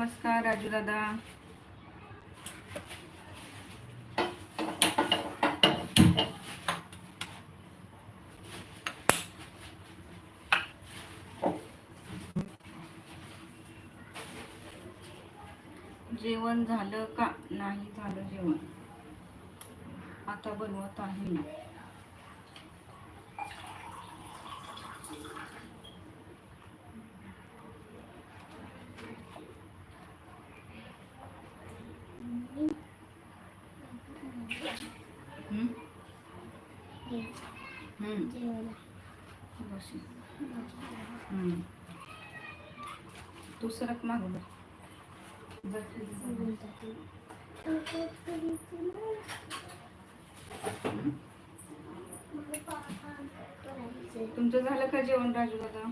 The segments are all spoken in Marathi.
नमस्कार राजू दादा जेवण झालं का? नाही झालं जेवण. आता बनवत आहे मी हम्म? हम्म. बस. हम्म. तू सरक? तुमचं झालं का जेवण राजू दादा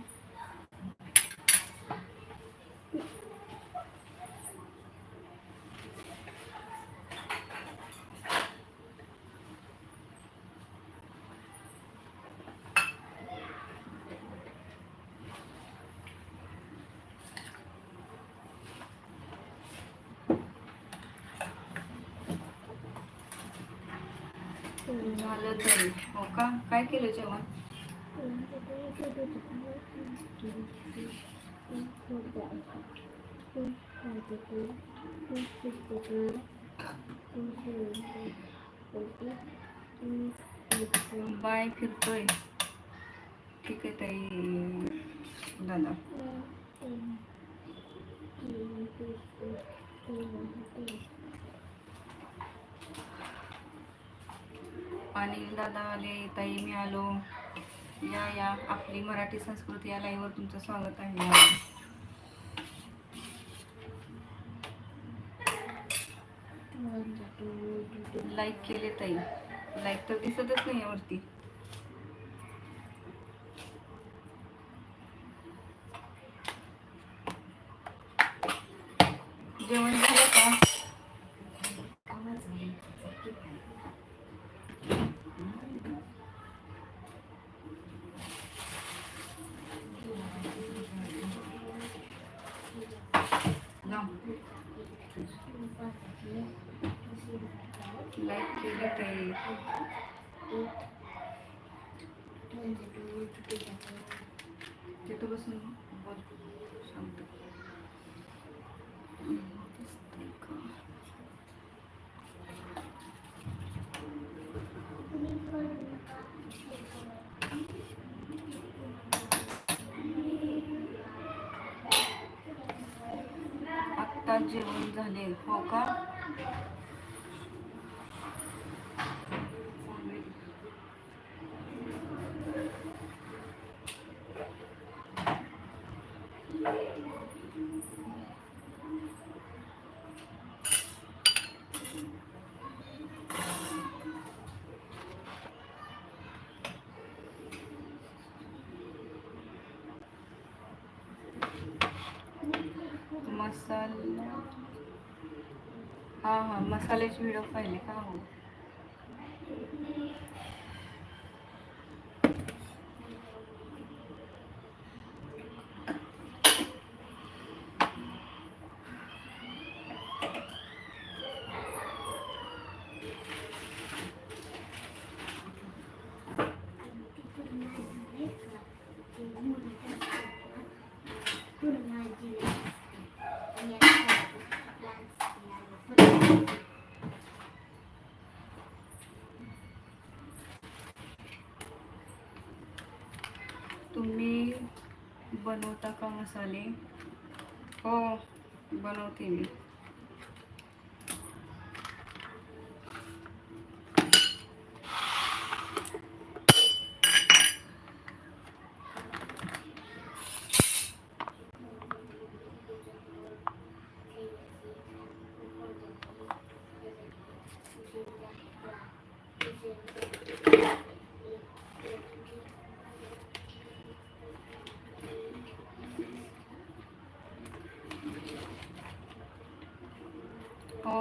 झालं तरी. हो का? काय केलं जेवण? बाय फिरतोय. ठीक आहे ताई. दादा. अनिल दादा आले ताई मी आलो. या या. आपली मराठी संस्कृती या लाईव्हवर तुमचं स्वागत आहे. लाईक केले ताई. लाईक तर दिसतच नाही वरती जेवण झालं का लाईक केले ताई तिथं बसून बोल. सांगतो आत्ता जेवण झाले हो का? मसाला. हां हां मसाल्याचे व्हिडिओ पाहिले का? हो मसाले. हो बनवते मी हो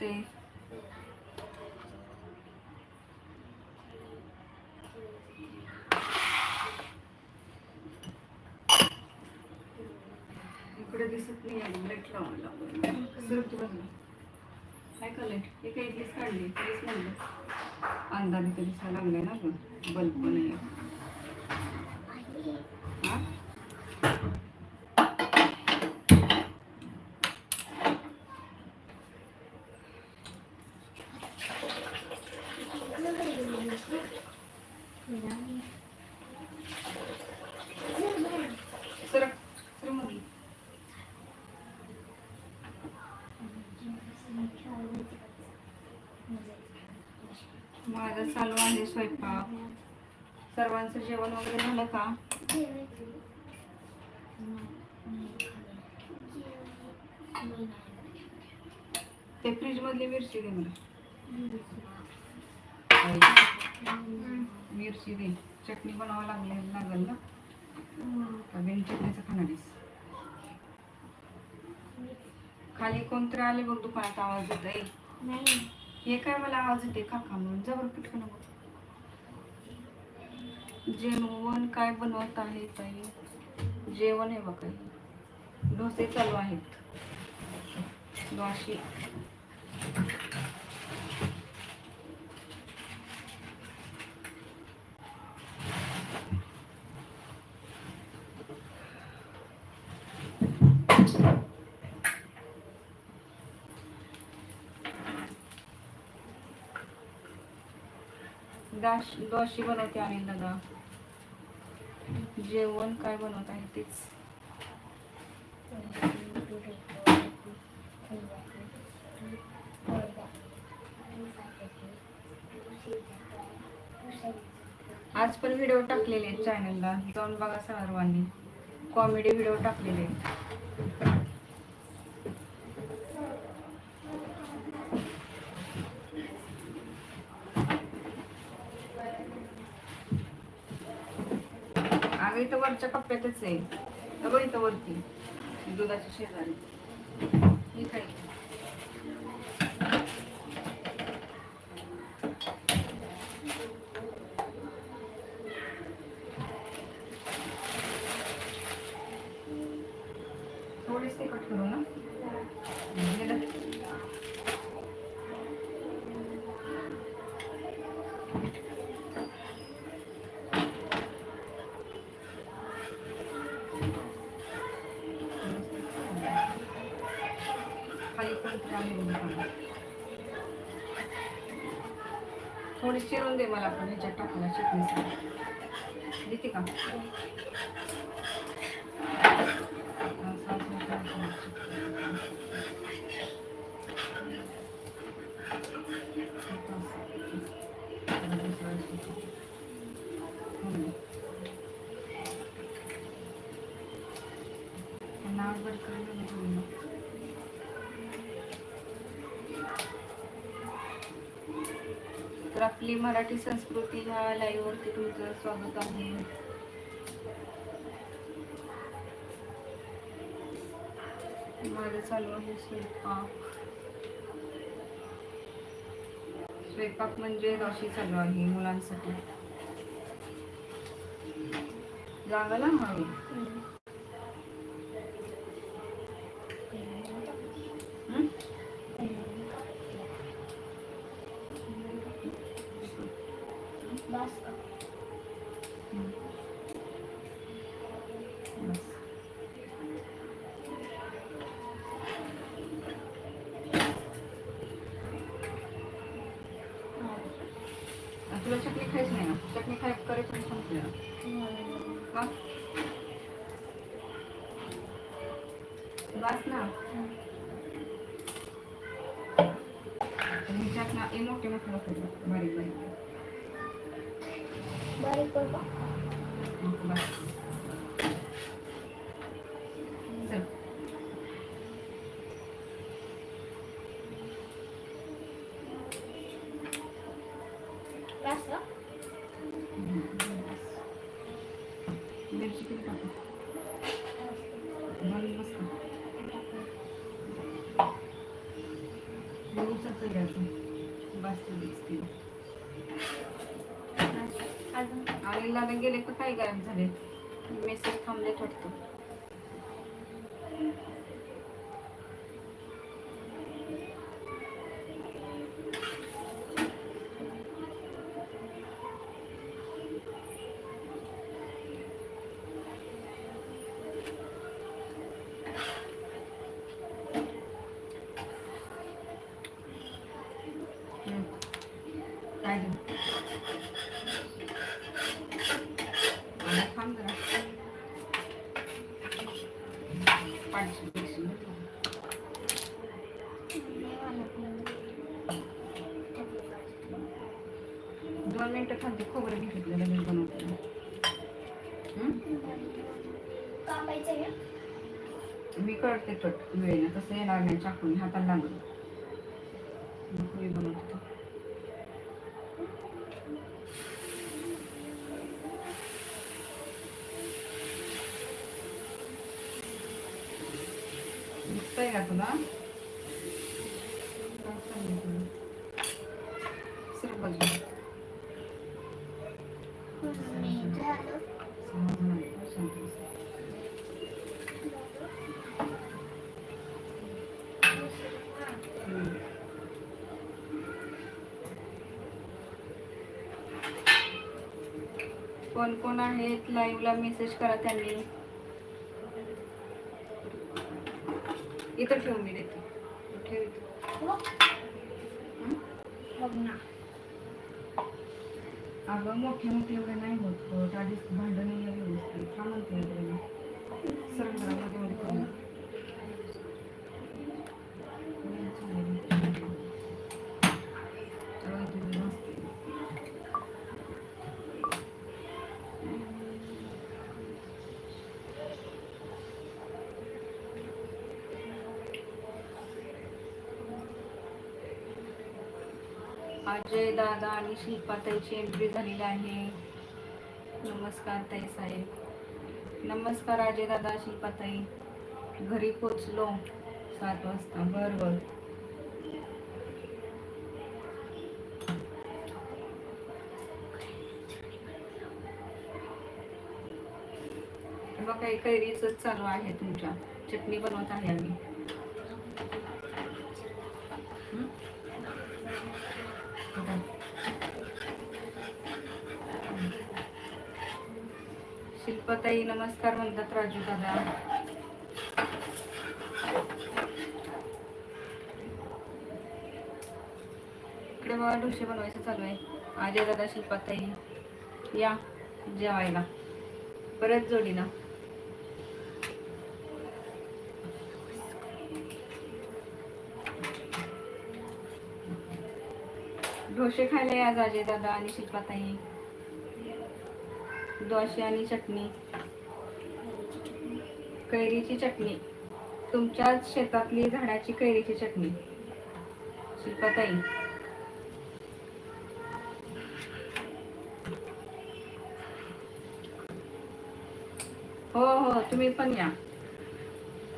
मीच इकडे दिसत नाही आहे लेट लावून लावून सरकतो काय का लाइट हे काही दिस काढली तेच म्हणलं. अंधारी तर दिसायला लागलाय ना पण बल्ब नाही आहे. हा सरक सरक मग माझं चालू आहे स्वयंपाक. सर्वांचं जेवण वगैरे झालं का? ते फ्रीज मधली मिरची दे मला. मिरची दे चटणी बनवावं लागले लागेल ना का बिन चटणीचं खाणारीस खाली कोणतरी आले बघ दुकानात आवाज येत आहे हे काय मला आवाज येते काका म्हणून. जबर पटकन बघ. जेवण काय बनवत आहे ताई? जेवण आहे बघा. डोसे चालू आहेत. डोशी दाश दोशी बनवते आणि दादा. जेवण काय बनवत आहे तेच. आज पण व्हिडिओ टाकलेले आहेत चॅनलला जाऊन बघा सर्वांनी. कॉमेडी व्हिडिओ टाकलेले आहेत अगं इथं वरच्या कप्प्यातच आहे. तर बघ इथं वरती. दुधाच्या शेजारी. हे काय? थोडीच कट करू ना? दे मला पण ह्याच्यात टाकायला चटणी देते का? नाव बरं आपली मराठी संस्कृती ह्या लाईव्ह वरती तुमचं स्वागत आहे. माझं चालू आहे स्वयंपाक. स्वयंपाक म्हणजे राशी चालू आहे मुलांसाठी. जागाला हवी तुला चटणी खायची नाही ना? चटणी खाय करायची नाही सांगते ना. का बस ना. ह्याच्यात ना हे मोठे मोठे वापरले बारीक बारीक. बारीक गेले का काय गायब झाले? मेसेज थांबलेत वाटतं हम्म. काय घेऊ आणि थांब जरा पाचशे पैसे नको. मिनिटं थांबते खोबरं घेतलं लगेच बनवते हम्म? कापायचं आहे का? मी करते कट वेळेनं तसं येणार नाही चाकून हाताला लागलं पोळी बनवते दिसतंय का तुला काय चाललंय तुझं? सर बाजूला. मी झालं. सहा जण आहेत, शांत बस. हम्म. कोण कोण आहेत लाईव्हला मेसेज करा त्यांनी इथं ठेव मी देते ठेव इथं. बघ. हं? अगं मोठे मोठे एवढे नाही होत आधीच भांडण नाही आहे व्यवस्थित का म्हणते एवढे सरळ जरा मध्ये मध्ये करू. तेव्हा इथे मी बसते. अजय दादा आणि शिल्पाताईची एंट्री झालेली आहे. नमस्कार ताई साहेब. नमस्कार अजय दादा शिल्पाताई घरी पोचलो सात वाजता. बर बर. बघा काही कैरीच चालू आहे तुमच्या. चटणी बनवत आहे आम्ही हं? बघा. ताई नमस्कार म्हणतात राजू दादा. इकडे बघा डोसे बनवायचं चालू आहे. आजे दादा शिल्पाताई या जेवायला. परत जोडीला. डोसे खायला या आज अजय दादा आणि शिल्पाताई डोसे आणि चटणी. कैरीची चटणी. तुमच्याच शेतातली झाडाची कैरीची चटणी. शिल्पाताई. हो हो तुम्ही पण या.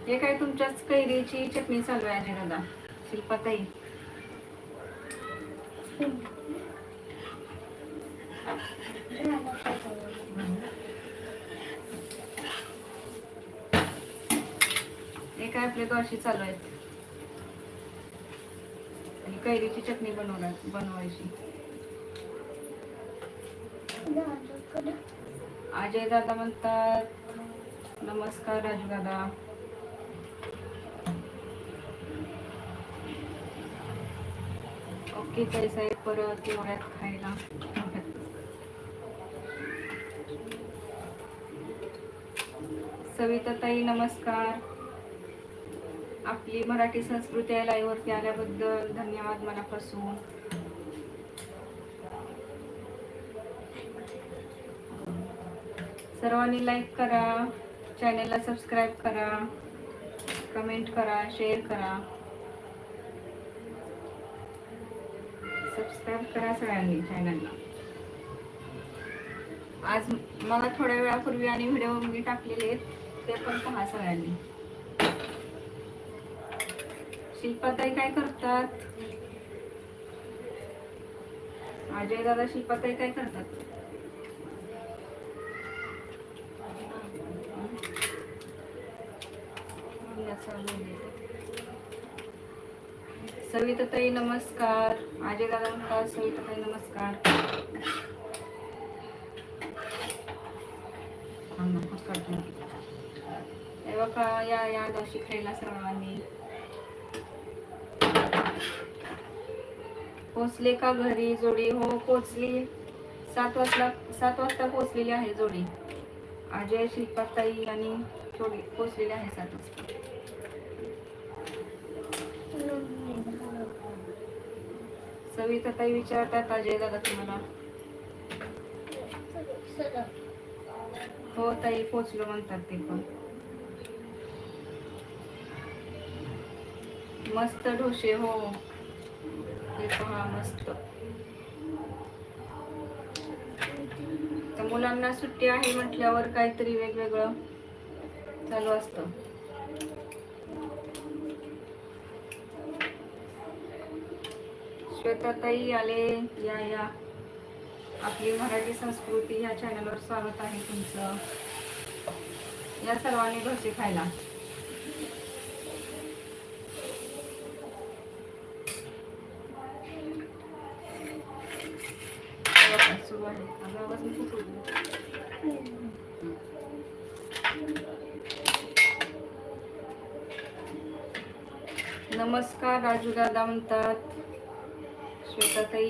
हे काय तुमच्याच कैरीची चटणी चालू आहे दादा. शिल्पाताई. काय आपले अशी चालू आहेत. आणि कैरीची चटणी बनवणार बनवायची. अजय दादा म्हणतात नमस्कार राजू दादा. ओके पैसा साहेब परत एवढ्यात खायला. सविता ताई नमस्कार. आपली मराठी संस्कृती या लाईव्हवरती आल्याबद्दल धन्यवाद मनापासून. सर्वांनी लाईक करा चॅनेलला सबस्क्राईब करा कमेंट करा शेअर करा. सबस्क्राईब करा सगळ्यांनी चॅनलला आज मला थोड्या वेळापूर्वी आणि व्हिडिओ मी टाकलेले आहेत ते पण पहा सगळ्यांनी. शिल्पाताई काय करतात? अजय दादा शिल्पाताई काय करतात? सविताताई नमस्कार. अजय दादा म्हणतात सविताताई नमस्कार. थांब या या दोषी खायला सर्वांनी. पोचले का घरी जोडी? हो पोचली. सात वाजता सात वाजता पोचलेली आहे जोडी. अजय शिल्पाताई आणि जोडी पोचलेली आहे सात वाजता. सविताताई विचारतात अजय दादा तुम्हाला. हो ताई पोचलो म्हणतात ते पण. मस्त ढोसे हो. ते पहा मस्त. तर मुलांना सुट्टी आहे म्हटल्यावर काहीतरी वेगवेगळं चालू असतं. श्वेताताई आले या या. आपली मराठी संस्कृती या चॅनलवर स्वागत आहे तुमचं. या सर्वांनी डोसे खायला बघा, सुरू आहे अगं, आवाज नको करू. नमस्कार राजू दादा म्हणतात. श्वेताताई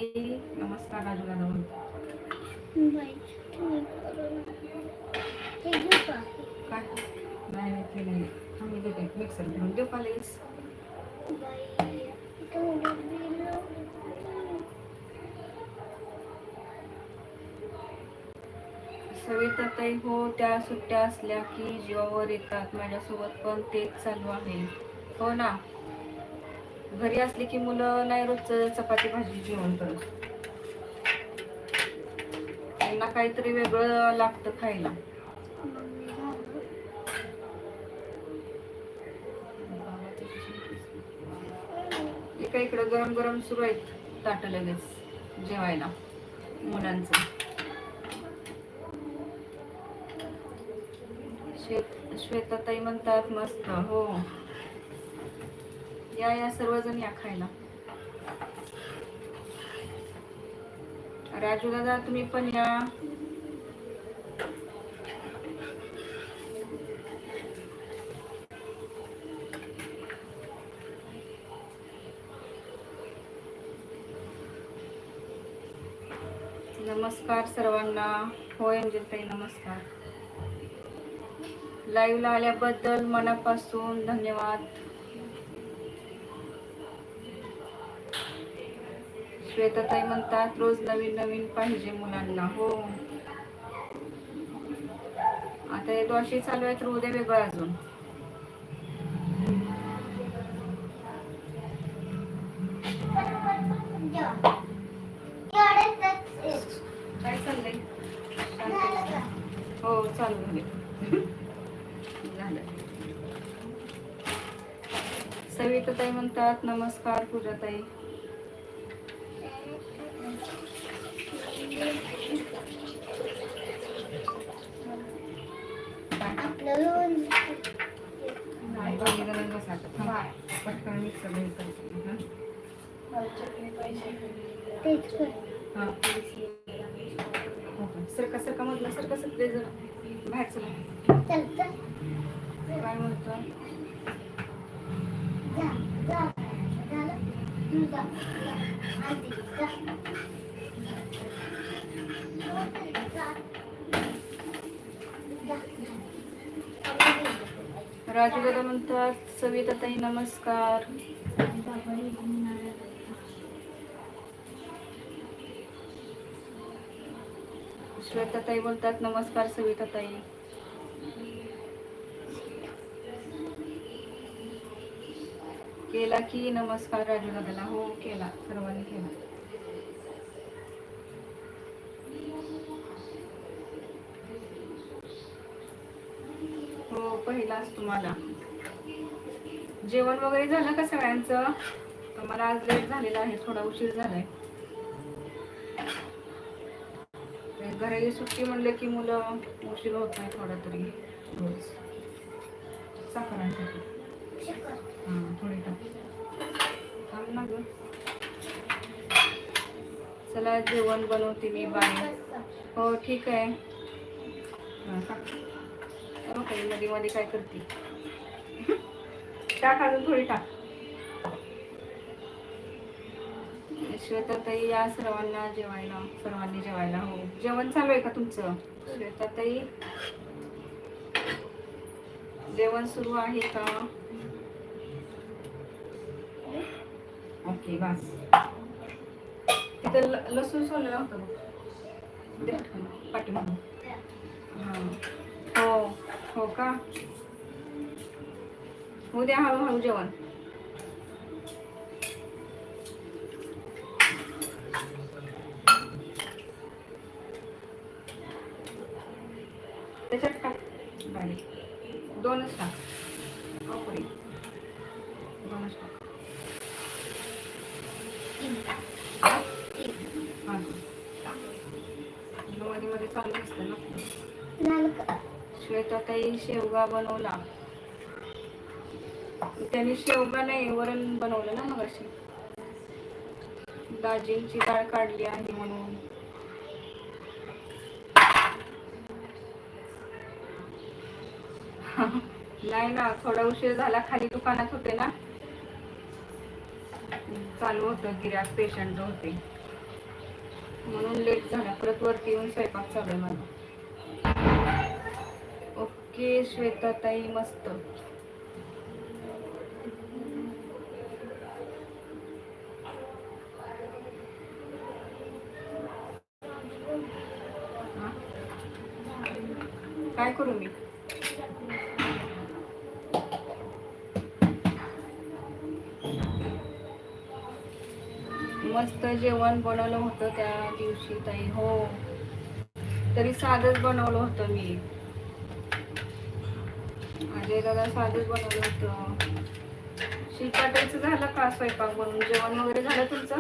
नमस्कार राजू दादा म्हणतात. काय? नाही नाही ते नाही. आम्ही देते मिक्सर घेऊन देऊ कॉलेज सविताताई हो त्या सुट्ट्या असल्या की जीवावर येतात. माझ्यासोबत पण तेच चालू आहे. हो ना? घरी असली की मुलं नाही रोजचं चपाती भाजी जेवण करत. त्यांना काहीतरी वेगळं लागतं खायला. एका इकडं गरम गरम सुरू आहेत ताट लगेच जेवायला मुलांचं. श्वेत श्वेताताई म्हणतात मस्त हो. या या सर्वजण या खायला. राजू दादा तुम्ही पण या. नमस्कार सर्वांना. होय अंजलताई नमस्कार. लाईव्हला आल्याबद्दल मनापासून धन्यवाद. श्वेताताई म्हणतात रोज नवीन नवीन पाहिजे मुलांना हो. आता हे दोषी चालू आहेत तर उद्या वेगळं अजून. काय चाललंय? हो चालू झाले. झालं. सविताताई म्हणतात नमस्कार पूजाताई. पटकन मिक्सर हे? सरका सरका म्हटलं सरका सरका जरा. बाहेर चला. काय म्हणतो? राजू दादा म्हणतात सविता ताई म्हणतात सविताताई नमस्कार. श्वेताताई बोलतात नमस्कार सविताताई. केला की नमस्कार राजू दादाला हो केला. सर्वांनी केला. पहिलाच तुम्हाला. जेवण वगैरे झालं का सगळ्यांचं? तर मला आज लेट झालेला आहे थोडा उशीर झालाय. घरी सुट्टी म्हणले की मुलं उशीर होत नाही थोडा तरी. रोज. साखरांसाठी हां थोडी टाक ना गं. चला जेवण बनवते मी बाय हो ठीक आहे. हां, मध्ये मध्ये काय करते? टाक अजून थोडी टाक. श्वेताताई या सर्वांना जेवायला सर्वांनी जेवायला हो. जेवण चालू आहे का तुमचं? श्वेताताई? जेवण सुरू आहे का? ओके बस. तिथं ल- लसूण सोललेलं होतं पाठवून हां. हो का? हो द्या हळूहळू जेवण. त्याच्यात टाक दोनच टाक. दोनच टाक. मध्ये मध्ये चालू असतं ना. श्वेताताई शेवगा बनवला. त्यांनी शेवगा नाही वरण बनवलं ना मग अशी दाजींची डाळ काढली आहे म्हणून. नाही ना थोडा उशीर झाला खाली दुकानात होते ना. चालू होतं गिराक पेशंट होते. म्हणून लेट झाला परत वरती येऊन स्वयंपाक चालू मला ओके श्वेताताई मस्त. काय करू मी? मस्त जेवण बनवलं होतं त्या दिवशी ताई हो. तरी साधच बनवलं होतं मी. अजय दादा साधच बनवलं होतं. शिकाटायचं झालं का स्वयंपाक बनवून? जेवण वगैरे झालं तुमचं?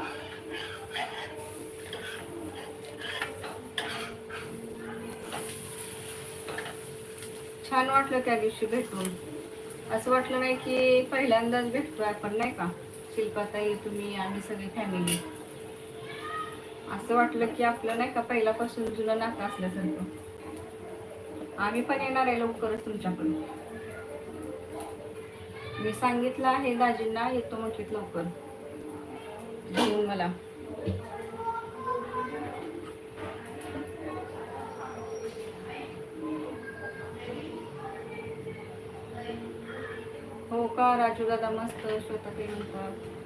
छान वाटलं त्या दिवशी भेटून. असं वाटलं नाही की पहिल्यांदाच भेटतोय आपण नाही का? शिल्पाताई तुम्ही आम्ही सगळी फॅमिली असं वाटलं की आपलं नाही का पहिल्यापासून जुनं नातं असल्यासारखं. आम्ही पण येणार आहे लवकरच तुमच्याकडून. मी सांगितलं आहे दाजींना येतो म्हटलं लवकर. घेऊन मला. हो का राजू दादा मस्त स्वतः ते म्हणतात.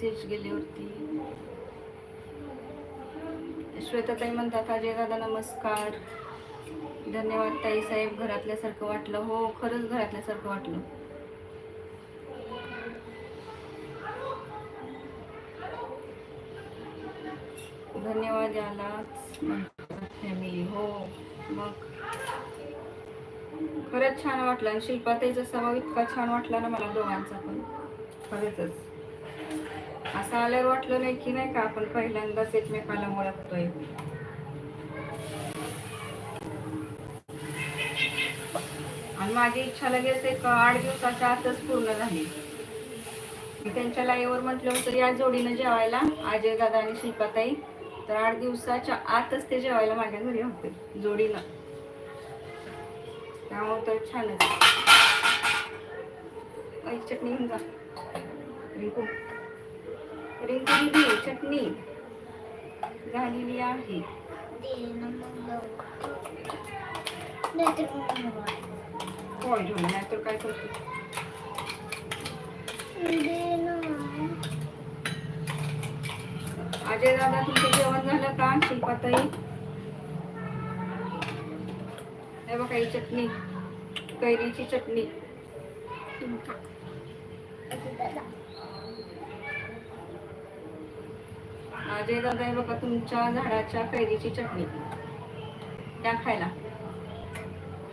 मेसेज गेल्यावरती श्वेताताई म्हणतात अजय दादा नमस्कार. धन्यवाद ताई साहेब घरातल्यासारखं वाटलं. हो खरंच घरातल्यासारखं वाटलं. धन्यवाद यालाच फॅमिली हो मग. खरंच छान वाटलं. आणि शिल्पाताईचा स्वभाव इतका छान वाटला ना मला दोघांचा पण. खरंच असं आल्यावर वाटलं नाही की नाही का आपण पहिल्यांदाच एकमेकाला ओळखतोय. आणि माझी इच्छा लगेच एक आठ दिवसाच्या आतच पूर्ण झाली. मी त्यांच्या लाईव्हवर म्हटलं होतं या जोडीनं जेवायला अजय दादा आणि शिल्पाताई तर आठ दिवसाच्या आतच ते जेवायला माझ्या घरी होते जोडीनं. त्यामुळे तर छानच. चटणी घेऊन जा. रिंकू. दिदी चटणी झालेली आहे. नाहीतर. होय नाही तर काय करतो दे ना. अजय दादा तुमचं जेवण झालं का शिल्पाताई हे बघा ही चटणी कैरीची चटणी तुमका. असं दादा. अजय दादा हे बघा तुमच्या झाडाच्या कैरीची चटणी. त्या खायला.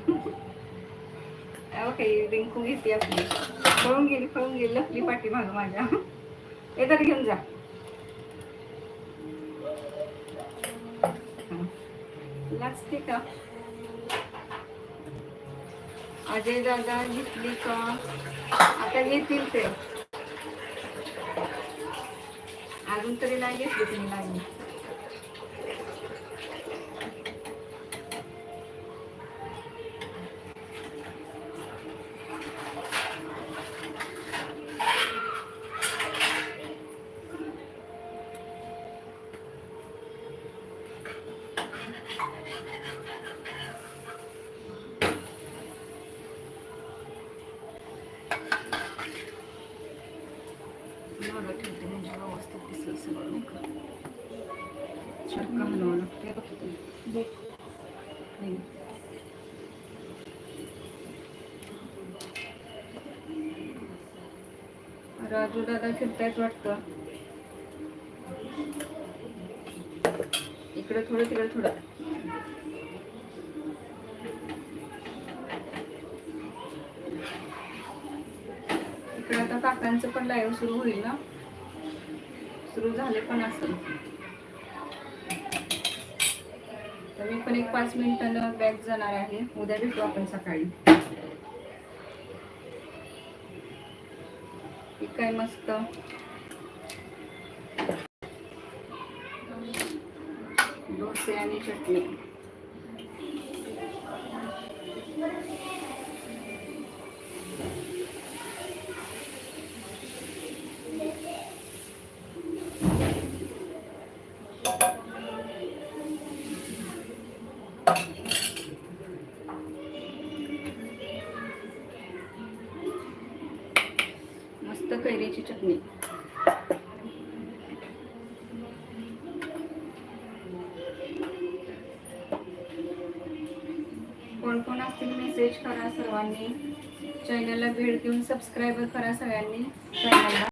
ओके रिंकू घेते आपली. खळून गेली खळून गेली लपली पाठी माग माझ्या. हे तर घेऊन जा. लागते का? अजय दादा घेतली का? आता घेतील ते. अजून तरी नाही घेतली तुम्ही लागली मागं ठेवते म्हणजे व्यवस्थित दिसेल सगळं नाही का सारखं हलवावं लागते बघ इथे. दे. नाही. राजू दादा फिरतायत वाटतं. इकडे थोडं तिकडे थोडं. इकडे आता काकांचं पण लाईव्ह सुरू होईल ना? सुरू झाले पण असेल तर मी पण एक पाच मिनिटानं बॅग जाणार आहे. उद्या भेटू आपण सकाळी. काय मस्त. डोसे आणि चटणी. सगळ्यांनी. चॅनलला भेट देऊन सबस्क्राईब करा सगळ्यांनी. चॅनलला